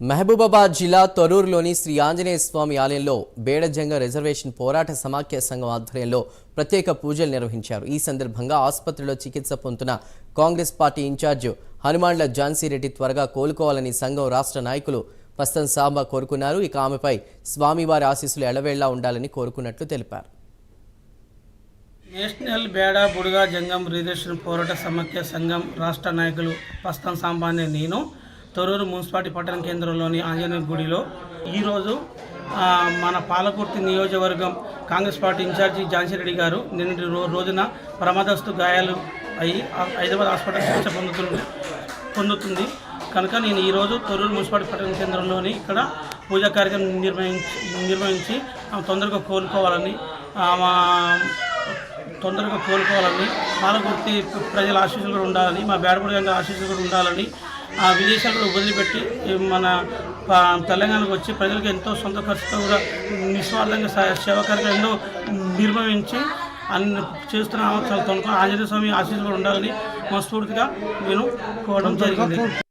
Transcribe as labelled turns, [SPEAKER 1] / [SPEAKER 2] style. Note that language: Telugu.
[SPEAKER 1] మహబూబాబాద్ జిల్లా తొరూరులోని శ్రీ ఆంజనేయ స్వామి ఆలయంలో బేడజంగ రిజర్వేషన్ పోరాట సమాఖ్య సంఘం ఆధ్వర్యంలో ప్రత్యేక పూజలు నిర్వహించారు. ఈ సందర్భంగా ఆసుపత్రిలో చికిత్స పొందుతున్న Congress party incharge Hanumandla Jhansi Reddy త్వరగా కోలుకోవాలని సంఘం రాష్ట్ర నాయకులు ప్రస్తుతం సాంబ కోరుకున్నారు. ఇక ఆమెపై స్వామివారి ఆశీస్సులు ఎడవేళ్ళా ఉండాలని కోరుకున్నట్లు తెలిపారు.
[SPEAKER 2] నేషనల్ బేడా బుడుగా జంగం రిజర్వేషన్ పోరాట సమాఖ్య సంఘం రాష్ట్ర నాయకులు పస్తం సాంబానే నేను. తొర్రూరు మున్సిపాలిటీ పట్టణ కేంద్రంలోని ఆంజనేయ గుడిలో ఈరోజు మన పాలకుర్తి నియోజకవర్గం Congress party incharge Jhansi Reddy గారు నిన్నటి రోజున ప్రమాదస్తు గాయాలు అయి హైదరాబాద్ హాస్పిటల్ చికిత్స పొందుతుంది పొందుతుంది. కనుక నేను ఈరోజు తొర్రూరు మున్సిపాలిటీ పట్టణ కేంద్రంలోని ఇక్కడ పూజా కార్యక్రమం నిర్వహించి నిర్వహించి తొందరగా కోలుకోవాలని తొందరగా కోలుకోవాలని పాలకుర్తి ప్రజల ఆశీస్సులు కూడా ఉండాలని మా బేడపూడి గంగ ఆశీస్సులు కూడా ఉండాలని ఆ విదేశాలు కూడా వదిలిపెట్టి మన తెలంగాణకు వచ్చి ప్రజలకు ఎంతో సొంత ఖర్చుతో కూడా నిస్వార్థంగా సేవా కార్యక్రమం ఎన్నో నిర్వహించి అన్ని చేస్తున్న ఆంజనేయ స్వామి ఆశీస్సులు కూడా ఉండాలని మనస్ఫూర్తిగా నేను కోవడం జరిగింది.